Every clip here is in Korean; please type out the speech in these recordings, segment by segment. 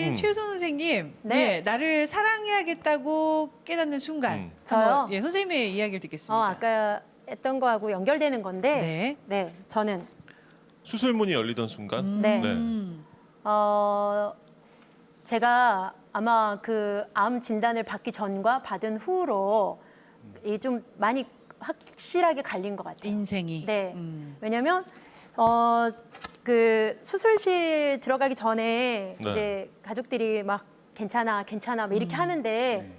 우리 음. 최선 선생님, 네. 네. 나를 사랑해야겠다고 깨닫는 순간, 음. 저요? 한번, 예, 선생님의 이야기를 듣겠습니다. 어, 아까 했던 거하고 연결되는 건데, 네. 네, 저는 수술문이 열리던 순간. 네. 음. 어, 제가 아마 그 암 진단을 받기 전과 받은 후로 이 좀 많이 확실하게 갈린 것 같아요. 인생이. 네. 음. 왜냐면 어, 그 수술실 들어가기 전에 네. 이제 가족들이 막 괜찮아, 괜찮아 막 음. 이렇게 하는데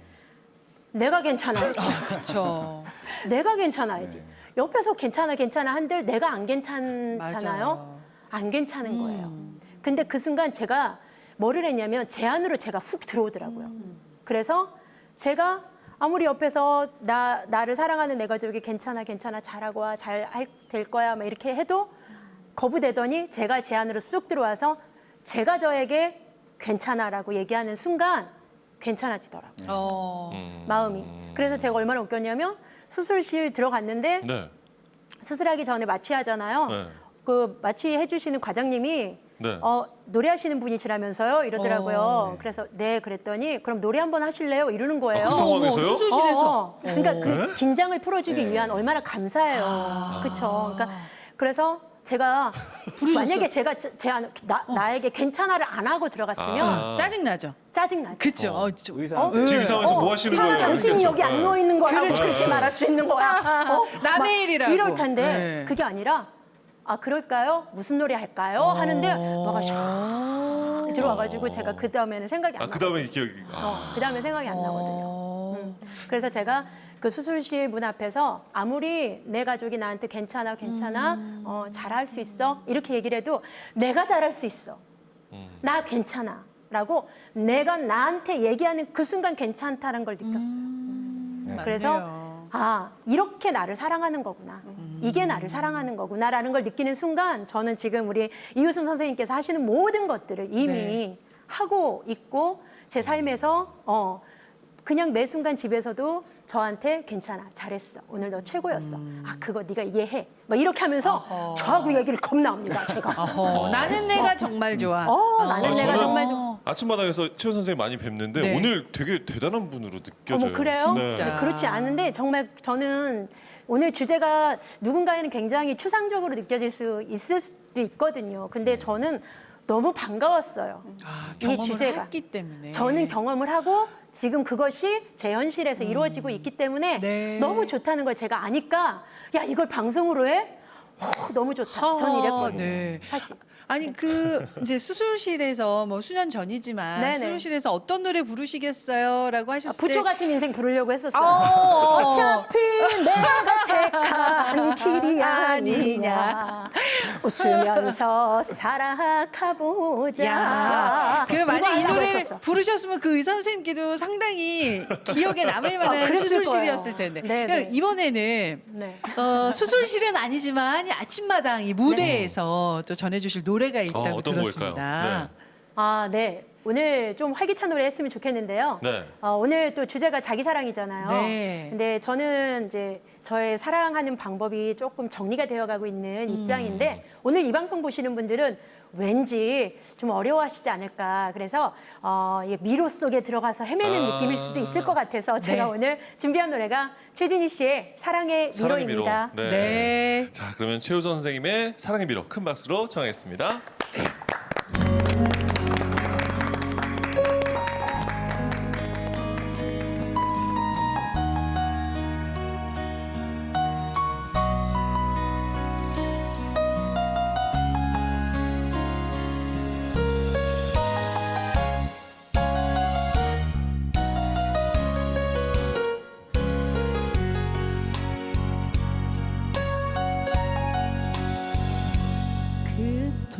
내가 괜찮아야지. 그렇죠. 내가 괜찮아야지. 옆에서 괜찮아, 괜찮아 한들 내가 안 괜찮잖아요. 맞아요. 안 괜찮은 거예요. 음. 근데 그 순간 제가 뭐를 했냐면 제 안으로 제가 훅 들어오더라고요. 음. 그래서 제가 아무리 옆에서 나 나를 사랑하는 내 가족이 괜찮아, 괜찮아, 잘하고 와, 잘 될 거야, 막 이렇게 해도 거부되더니 제가 제 안으로 쑥 들어와서 제가 저에게 괜찮아라고 얘기하는 순간 괜찮아지더라고요. 어. 음. 마음이. 그래서 제가 얼마나 웃겼냐면 수술실 들어갔는데 네. 수술하기 전에 마취하잖아요. 네. 그 마취해 주시는 과장님이 네. 어, 노래하시는 분이시라면서요 이러더라고요. 어. 그래서 네 그랬더니 그럼 노래 한번 하실래요? 이러는 거예요. 아, 그 상황에서요? 어머, 수술실에서. 어, 어. 그러니까 그 네? 긴장을 풀어주기 위한 얼마나 감사해요. 그렇죠. 그러니까 그래서 제가 만약에 제가 제, 제 안, 나, 나에게 괜찮아를 안 하고 들어갔으면 아. 짜증 나죠? 짜증 나죠. 그쵸. 어. 어, 좀. 의사. 네. 지금 이 상황에서 뭐 하시는 지금 거예요? 당신이 그렇죠. 여기 안 네. 누워 있는 거라고 그렇죠. 그렇게 말할 수 있는 거야. 어? 남의 막 일이라고. 이럴 텐데 네. 그게 아니라 아 그럴까요? 무슨 노래 할까요? 하는데 뭐가 샥 들어와가지고 제가 그 다음에는 생각이 안 아, 나. 그 다음에 기억이. 아. 어, 그 다음에 생각이 안 나거든요. 어. 음. 그래서 제가 그 수술실 문 앞에서 아무리 내 가족이 나한테 괜찮아, 괜찮아, 음. 어, 잘할 수 있어 이렇게 얘기를 해도 내가 잘할 수 있어. 음. 나 괜찮아. 라고 내가 나한테 얘기하는 그 순간 괜찮다는 걸 느꼈어요. 음, 그래서 맞네요. 아 이렇게 나를 사랑하는 거구나 이게 나를 사랑하는 거구나라는 걸 느끼는 순간 저는 지금 우리 이유승 선생님께서 하시는 모든 것들을 이미 네. 하고 있고 제 삶에서 어 그냥 매 순간 집에서도 저한테 괜찮아 잘했어 오늘 너 최고였어 아 그거 네가 이해해 막 이렇게 하면서 음. 어허. 저하고 얘기를 겁나 합니다 제가 어허, 나는 내가 정말 좋아. 어, 나는 아, 내가 저는- 정말 좀 아침마당에서 최우 선생님 많이 뵙는데 네. 오늘 되게 대단한 분으로 느껴져요. 어머 그래요? 네. 진짜. 그렇지 않은데 정말 저는 오늘 주제가 누군가에는 굉장히 추상적으로 느껴질 수 있을 수도 있거든요. 근데 저는 너무 반가웠어요. 아, 이 경험을 주제가. 했기 때문에. 저는 경험을 하고 지금 그것이 제 현실에서 이루어지고 있기 때문에 네. 너무 좋다는 걸 제가 아니까 야 이걸 방송으로 해? 어, 너무 좋다. 전 이랬거든요. 네. 사실. 아니 그 이제 수술실에서 뭐 수년 전이지만 네네. 수술실에서 어떤 노래 부르시겠어요?라고 아, 하셨을 부초 때 같은 인생 부르려고 했었어요. 어. 어차피 내가 택한 길이 아니냐 웃으면서 살아가보자 야, 그 만약 이 노래를. 부르셨으면 그 의사 선생님께도 상당히 기억에 남을 만한 아, 그랬을 수술실이었을 거예요. 텐데 네, 네. 이번에는 네. 어, 수술실은 아니지만 이 아침마당 이 무대에서 또 전해주실 노래가 있다고 어, 어떤 들었습니다. 걸까요? 아, 네. 오늘 좀 활기찬 노래 했으면 좋겠는데요. 네. 어, 오늘 또 주제가 자기 사랑이잖아요. 네. 근데 저는 이제 저의 사랑하는 방법이 조금 정리가 되어가고 있는 음. 입장인데 오늘 이 방송 보시는 분들은 왠지 좀 어려워하시지 않을까. 그래서 어, 이게 미로 속에 들어가서 헤매는 아. 느낌일 수도 있을 것 같아서 제가 네. 오늘 준비한 노래가 최진희 씨의 사랑의 사랑의 미로. 미로입니다. 네. 네. 자, 그러면 최우 선생님의 사랑의 미로 큰 박수로 청하겠습니다.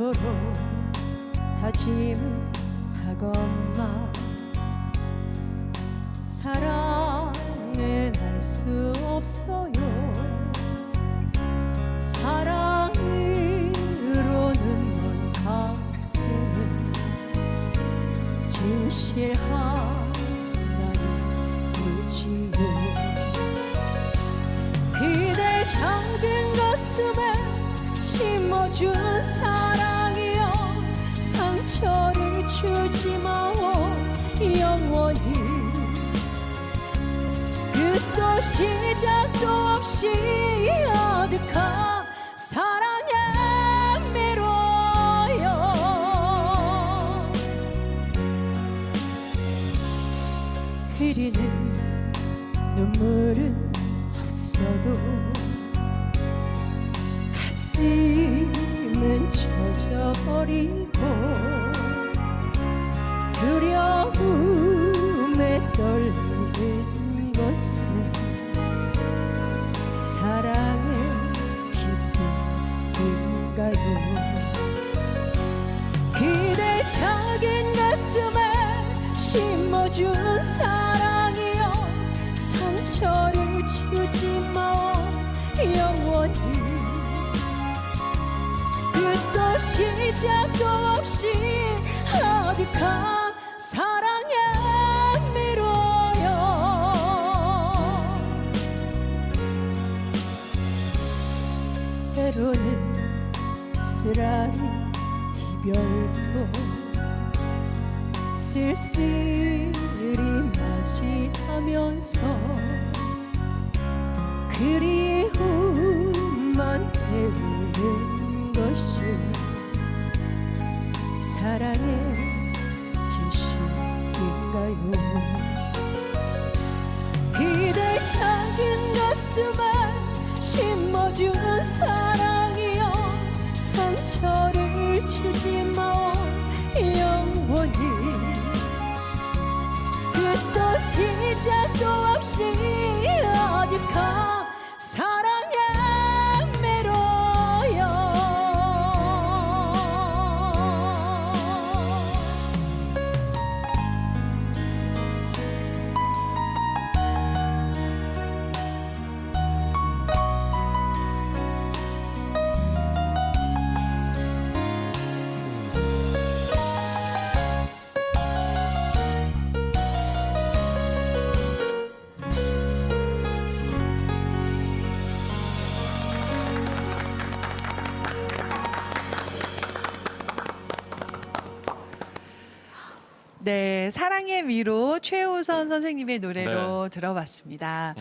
그토록 다짐하건만 사랑은 할수 없어요. 사랑으로는 먼 가슴은 진실한 나이지요. 그대 작은 가슴에 심어준 사랑이여 상처 상처를 주지 마오 영원히. 끝도 시작도 없이 아득한 사랑에 미뤄요 흐리는 눈물은 없어도 가슴은 젖어버리고 두려움에 떨리는 것은 사랑의 기쁨인가요? 작은 가슴에 심어준 사랑이여 상처를 시작도 없이 아득한 사랑에 미뤄요 때로는 쓸쓸한 이별도 쓸쓸히 맞이하면서 그리움만 태우 가슴에 심어준 사랑이여 상처를 주지 마 영원히 끝도 시작도 없이 아득한 사랑 네, 사랑의 위로 최우선 선생님의 노래로 들어봤습니다.